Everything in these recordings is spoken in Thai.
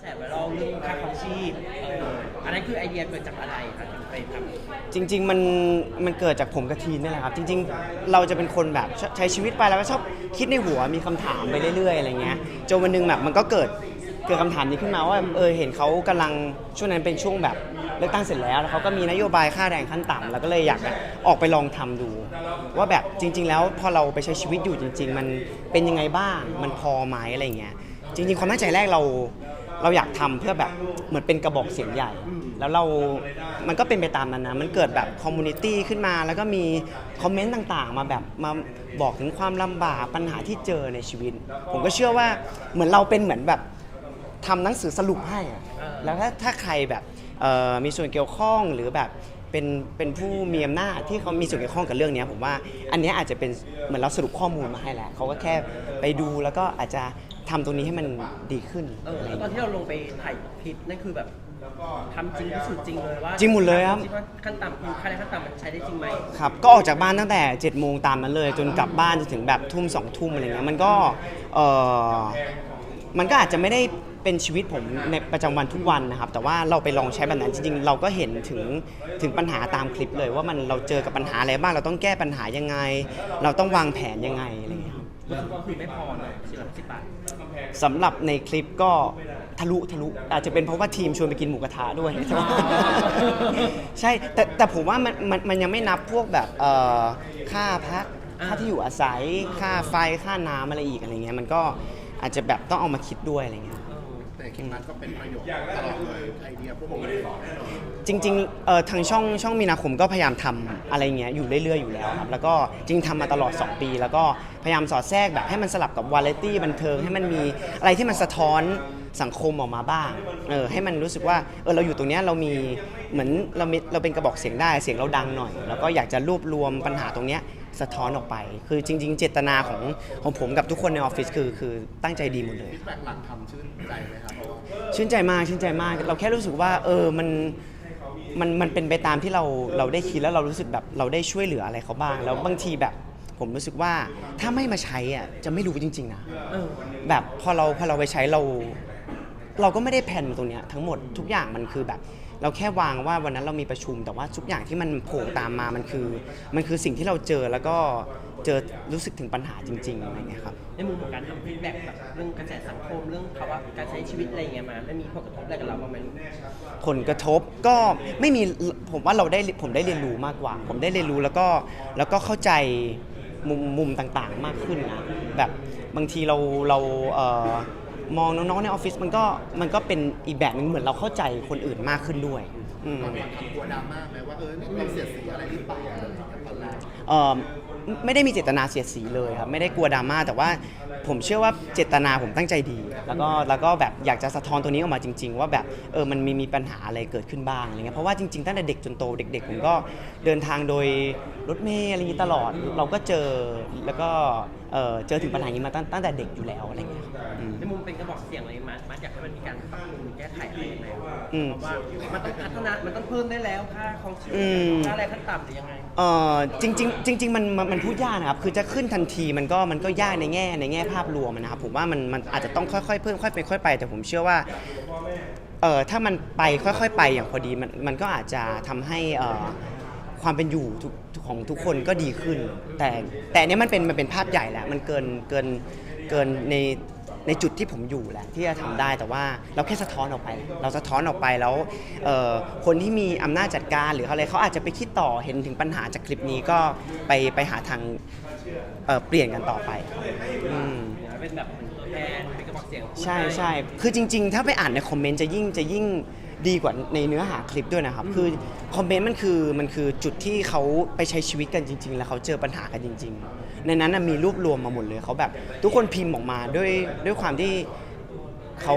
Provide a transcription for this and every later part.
แสไวรัลเรื่องค่าของชีพเอออันนั้นคือไอเดียเกิดจากอะไรคะถึงไปทำจริง ๆ มันมันเกิดจากผมกับทีนนี่แหละครับ จริง ๆ เราจะเป็นคนแบบใช้ชีวิตไปแล้วก็ชอบคิดในหัวมีคำถามไปเรื่อยๆอะไรเงี้ยจนวันหนึงแบบมันก็เกิดเกิดคำถามนี้ขึ้นมาว่าเออเห็นเขากำลังช่วงนั้นเป็นช่วงแบบเลือกตั้งเสร็จแล้วแล้วเขาก็มีนโยบายค่าแรงขั้นต่ำแล้วก็เลยอยากออกไปลองทำดู ว่าแบบจริง ๆ แล้วพอเราไปใช้ชีวิตอยู่จริง ๆ มันเป็นยังไงบ้างมันพอไหมอะไรเงี้ยจริง ๆ ความตั้งใจแรกเรา เราอยากทำเพื่อแบบเหมือนเป็นกระบอกเสียงใหญ่ แล้วเรา มันก็เป็นไปตามนั้นนะ มันเกิดแบบคอมมูนิตี้ขึ้นมา แล้วก็มีคอมเมนต์ต่างๆ มาแบบมาบอกถึงความลำบากปัญหาที่เจอในชีวิต ผมก็เชื่อว่าเหมือนเราเป็นเหมือนแบบทำหนังสือสรุปให้แล้วถ้าถ้าใครแบบมีส่วนเกี่ยวข้องหรือแบบเป็นเป็นผู้มีอำนาจที่เขามีส่วนเกี่ยวข้องกับเรื่องนี้ผมว่าอันนี้อาจจะเป็นเหมือนเราสรุปข้อมูลมาให้แหละเขาก็แค่ไปดูแล้วก็อาจจะ ทำตรงนี้ให้มันดีขึ้นเอออะไรอแล้วย่างตอนเงี้ยที่เราลงไปถ่ายคลิปนั่นคือแบบทำจริงพิสูจน์จริงเลยว่าจริงหมดเลยครับดว่าขั้นต่ำคือค่าแรงขั้นต่ำมันใช้ได้จริงไหม ครับก็ออกจากบ้านตั้งแต่7จ็ดโมงตามนั้นเลย จนกลับบ้านจนถึงแบบทุ่มสองทุ่มอะไรเงี้ยมันก็เออมันก็อาจจะไม่ได้เป็นชีวิตผมในประจำวันทุกวันนะครับ แต่ว่าเราไปลองใช้แบบนั้นจริงๆ เราก็เห็นถึงถึงปัญหาตามคลิปเลย ว่ามันเราเจอกับปัญหาอะไรบ้างเราต้องแก้ปัญหายังไง เราต้องวางแผนยังไงอะไรเงี้ย ครับก็คือไม่พอเนอะสี่ร้อยสิบบาทสำหรับในคลิปก็ทะลุทะลุอาจจะเป็นเพราะว่าทีมชวนไปกินหมูกระทะด้วย ใช่แต่แต่ผมว่ามันมันมันยังไม่นับพวกแบบเอ่อค่าพักอ่าค่าที่อยู่อาศัยค่าไฟค่าน้ำอะไรอีกอะไรเงี้ยมันก็อาจจะแบบต้องเอามาคิดด้วยอะไรเงี้ยเออ แต่คลิปนั้นก็เป็นประโยชน์ตลอดเลยไอเดียพวกนี้จริงๆเอ่อทางช่องช่องมีนาคมก็พยายามทำอะไรเงี้ยอยู่เรื่อยๆอยู่แล้วครับแล้วก็จริงทำมาตลอด 2 ปี แล้วก็พยายามสอดแทรกแบบให้มันสลับกับวาไรตี้บันเทิงให้มันมีอะไรที่มันสะท้อนสังคมออกมาบ้างเออให้มันรู้สึกว่าเออเราอยู่ตรงเนี้ยเรามีเหมือนเรามีเราเป็นกระบอกเสียงได้เสียงเราดังหน่อย แล้วก็อยากจะรวบรวมปัญหาตรงเนี้ย สะท้อนออกไป คือจริง ๆ เจตนาของของผมกับทุกคนในออฟฟิศคือคือตั้งใจดีหมดเลยฟีดแบ็กหลังทำชื่นใจไหมครับเพราะว่าชื่นใจมากชื่นใจมาก เราแค่รู้สึกว่าเออมันมันมันเป็นไปตามที่เราเราได้คิดแล้วเรารู้สึกแบบเราได้ช่วยเหลืออะไรเขาบ้าง แล้วบางทีแบบ ผมรู้สึกว่าถ้าไม่มาใช้อะจะไม่รู้จริง ๆ นะ เออ แบบพอเราพอเราไปใช้เรา เราก็ไม่ได้แผนตรงเนี้ยทั้งหมดทุกอย่างมันคือแบบ เราแค่วางว่าวันนั้นเรามีประชุม แต่ว่าทุกอย่างที่มันโผล่ตามมามันคือ มันคือสิ่งที่เราเจอแล้วก็เจอรู้สึกถึงปัญหาจริงๆอะไรเงี้ยครับในมุมของการทำฟีดแบ็กแบบเรื่องกระแสสังคมเรื่องภาวะการใช้ชีวิตอะไรอย่างเงี้ยมาไม่มีผลกระทบอะไรกับเราบ้างไหมผลกระทบก็ไม่มีผมว่าเราได้ผมได้เรียนรู้มากกว่า ผมได้เรียนรู้แล้วก็แล้วก็เข้าใจมุมมุมต่างๆมากขึ้นนะแบบบางทีเราเราเอ่อ มองน้องๆในออฟฟิศมันก็มันก็เป็นอีกแบบหนึงเหมือนเราเข้าใจคนอื่นมากขึ้นด้วยอืมบางคนทำกลัวดราม่าไหมว่าเออนี่เราเสียดสีอะไรหรือเปล่าอะไรอย่างเงี้ยตอนแรก เอ่อ ไม่ได้มีเจตนาเสียดสีเลยครับไม่ได้กลัวดราม่าแต่ว่าผมเชื่อว่าเจตนาผมตั้งใจดี แล้วก็แล้วก็แบบอยากจะสะท้อนตัวนี้ออกมาจริง ๆ ว่าแบบเออมันมีมีปัญหาอะไรเกิดขึ้นบ้างอะไรเงี้ยเพราะว่าจริงๆตั้งแต่เด็กจนโตเด็ก ๆ ผมก็เดินทางโดยรถเมล์อะไรอย่างนี้ตลอด เราก็เจอแล้วก็เออเจอถึงปัญหานี้มาตั้งตั้งแต่เด็กอยู่แล้วอะไรเงี้ยครับอืม ในมุมเป็นกระบอกเสียงเลยมามาอยากให้มันมีการปรับปรุงแก้ไขอะไรยังไงอืม เพราะว่ามันต้องพัฒนามันต้องเพิ่มได้แล้วค่าของชีพอืมค่าแรงขั้นต่ำหรือยังไง เออจริงๆจริง ๆ มันมันมันพูดยากนะครับ คือจะขึ้นทันทีมันก็มันก็ยากในแง่ในแง่ภาพรวมนะครับ ผมว่ามันมันอาจจะต้องค่อยๆ เพิ่มค่อยไปค่อยไป แต่ผมเชื่อว่าเออถ้ามันไปค่อยๆ ไปอย่างพอดีมันมันก็อาจจะทำให้เออความเป็นอยู่ของทุกคนก็ดีขึ้น แต่แต่นเนี้ยมันเป็นมันเป็นภาพใหญ่แหละมันเกินเกินเกินใน ในจุดที่ผมอยู่แหละที่จะทำได้แต่ว่าเราแค่สะท้อนออกไป เราสะท้อนออกไปแล้วเอ่อคนที่มีอำนาจจัดการหรืออะไรเขาอาจจะไปคิดต่อเห็นถึงปัญหาจากคลิปนี้ก็ไปไปหาทางเอ่อเปลี่ยนกันต่อไปครับอืม เป็นแบบเหมือนตัวแทน เป็นกระบอกเสียงพูดใช่ห้ใช่คือจริง ๆ ถ้าไปอ่านในคอมเมนต์จะยิ่งจะยิ่งดีกว่าในเนื้อหาคลิปด้วยนะครับ คือคอมเมนต์มันคือมันคือจุดที่เขาไปใช้ชีวิตกันจริง ๆ แล้วเขาเจอปัญหากันจริง ๆ ในนั้นนะมีรวบรวมมาหมดเลยเขาแบบทุกคนพิมพ์ออกมาด้วยด้วยความที่เขา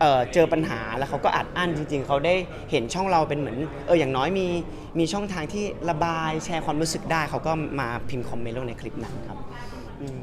เอ่อเจอปัญหาแล้วเขาก็อัดอั้นจริง ๆ เขาได้เห็นช่องเราเป็นเหมือนเอออย่างน้อยมีมีช่องทางที่ระบายแชร์ความรู้สึกได้เขาก็มาพิมพ์คอมเมนต์ลงในคลิปนั้นครับอืม